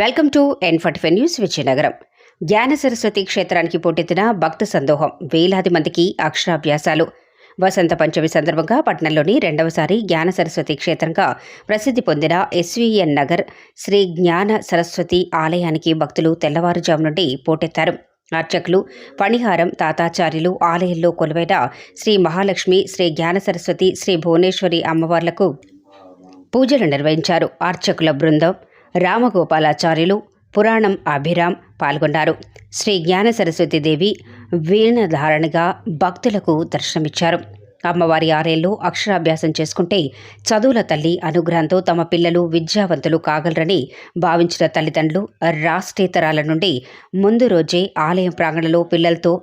Welcome to N forty news Vizianagaram. Gnana Saraswati క్షేత్రానికి పోటెత్తిన భక్త సందోహం. వేలాది మందికి అక్షరాభ్యాసాలు. వసంత పంచమి సందర్భంగా పట్నంలోని రెండవసారి జ్ఞాన సరస్వతి క్షేత్రంగా ప్రసిద్ధి పొందిన ఎస్వీఎన్ నగర్ శ్రీ జ్ఞాన సరస్వతి ఆలయానికి భక్తులు తెల్లవారుజాము నుండి పోటెత్తారు. అర్చకులు పణిహారం తాతాచార్యులు ఆలయంలో కొలువైన శ్రీ మహాలక్ష్మి శ్రీ జ్ఞాన సరస్వతి శ్రీ భువనేశ్వరి అమ్మవార్లకు పూజలు నిర్వహించారు. అర్చకుల బృందం రామగోపాలాచార్యులు పురాణం అభిరామ్ పాల్గొన్నారు. శ్రీ జ్ఞాన సరస్వతి దేవి వీణధారణగా భక్తులకు దర్శనమిచ్చారు. అమ్మవారి ఆలయంలో అక్షరాభ్యాసం చేసుకుంటే చదువుల తల్లి అనుగ్రహంతో తమ పిల్లలు విద్యావంతులు కాగలరని భావించిన తల్లిదండ్రులు రాష్ట్రేతరాల నుండి ముందు రోజే ఆలయం ప్రాంగణంలో పిల్లలతో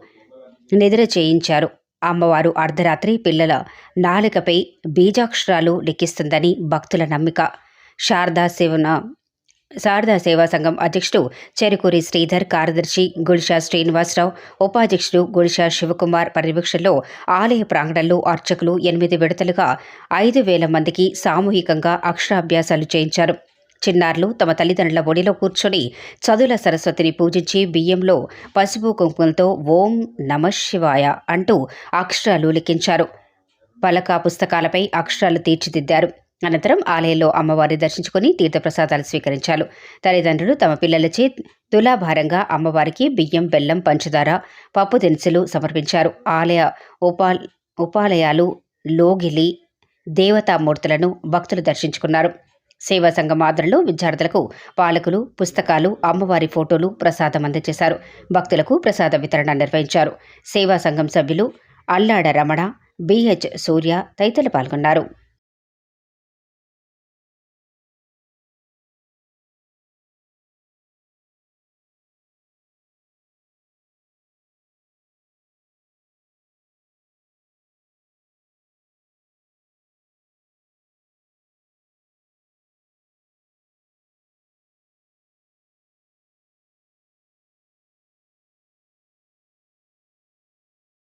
నిద్ర చేయించారు. అమ్మవారు అర్ధరాత్రి పిల్లల నాలుకపై బీజాక్షరాలు లిఖిస్తుందని భక్తుల నమ్మిక. శారదా సేవన శారదా సేవా సంఘం అధ్యక్షుడు చెరుకూరి శ్రీధర్ కార్యదర్శి గుల్షా శ్రీనివాసరావు ఉపాధ్యక్షుడు గుల్షా శివకుమార్ పర్యవేక్షణలో ఆలయ ప్రాంగణంలో అర్చకులు ఎనిమిది విడతలుగా ఐదు వేల మందికి సామూహికంగా అక్షరాభ్యాసాలు చేయించారు. చిన్నారులు తమ తల్లిదండ్రుల ఒడిలో కూర్చొని చదువుల సరస్వతిని పూజించి బియ్యంలో పసుపు కుంకుమలతో ఓం నమ శివాయ అంటూ అక్షరాలు లిఖించారు పలక పుస్తకాలపై అక్షరాలు తీర్చిదిద్దారు. అనంతరం ఆలయంలో అమ్మవారిని దర్శించుకుని తీర్థప్రసాదాలు స్వీకరించారు. తల్లిదండ్రులు తమ పిల్లలచే తులాభారంగా అమ్మవారికి బియ్యం బెల్లం పంచదార పప్పు దినుసులు సమర్పించారు. ఆలయ ఉపా ఉపాలయాలు లోగిలి దేవతామూర్తులను భక్తులు దర్శించుకున్నారు. సేవా సంఘం ఆదరణలో విద్యార్థులకు పాలకులు పుస్తకాలు అమ్మవారి ఫోటోలు ప్రసాదం అందజేశారు. భక్తులకు ప్రసాద వితరణ నిర్వహించారు. సేవా సంఘం సభ్యులు అల్లాడ రమణ బిహెచ్ సూర్య తదితరులు పాల్గొన్నారు.